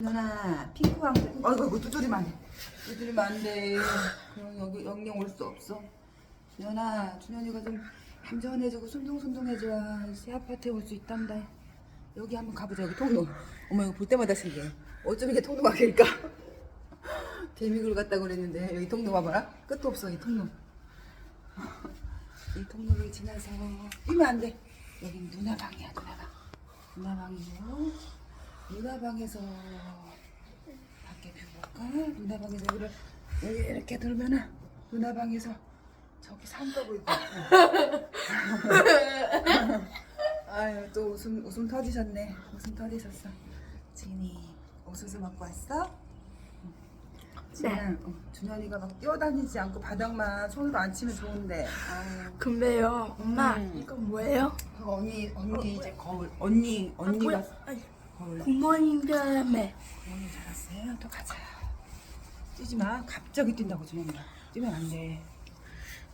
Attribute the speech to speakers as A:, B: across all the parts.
A: 누나 핑크 왕자 아이고 이거 두드리면 안돼 두드리면 안돼 그럼 여기 영영 올 수 없어. 준현아 준현이가 좀 얌전해지고 순둥순둥해져야 새 아파트에 올 수 있단다. 여기 한번 가보자. 여기 통로. 어머 이거 볼 때마다 신기해. 어쩜 이게 통로 막힐까? 개미굴 같다고 그랬는데. 여기 통로 봐봐라. 끝도 없어 이 통로. 이 통로를 지나서 뛰면 안돼. 여긴 누나 방이야 누나 방. 누나 방이고 누나 방에서 밖에 뷰 볼까? 누나 방에서 여기를 여기 이렇게 돌면은 누나 방에서 저기 산도 보이고 아유 또 웃음 웃음 터지셨네 웃음 터지셨어 진이 옥수수 먹고 왔어? 네. 준현이가 막 뛰어다니지 않고 바닥만 손으로 안 치면 좋은데. 아유.
B: 근데요, 엄마,
A: 음.
B: 이건 뭐예요?
A: 그 언니 언니 이제 거울 언니 언니가
B: 뭐야? 아니,
A: 거울
B: 굿모닝그램에.
A: 언니 잘했어요. 또 가자. 뛰지 마. 갑자기 뛴다고 준현이가 뛰면 안 돼.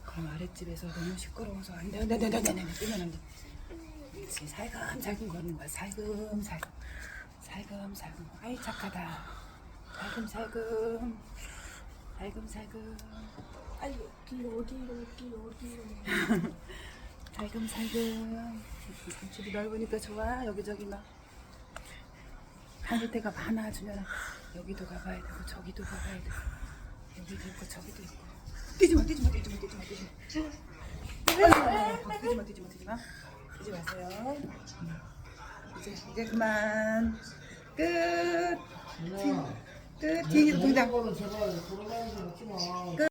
A: 그럼 아랫집에서 너무 시끄러워서 안돼. 안돼 안돼 안돼 안돼 뛰면 안 돼. 그렇지 살금살금 걷는 거야. 살금살금. 살금살금. 아이 착하다. 살금살금. 살금살금.
B: 아니 어디 어디 어디 어디.
A: 살금살금. 집이 넓으니까 좋아. 여기저기 막 하늘대가 많아 주면아 여기도 가봐야 되고 저기도 가봐야 되고 여기도 있고 저기도 있고. 뛰지 마 뛰지 마 뛰지 마 뛰지 마 뛰지마. 아이고, 뛰지 마 뛰지 마 뛰지 마. 뛰지 마세요. 이제 이제 그만. 끝. 끝. 뒤에 동작
C: 거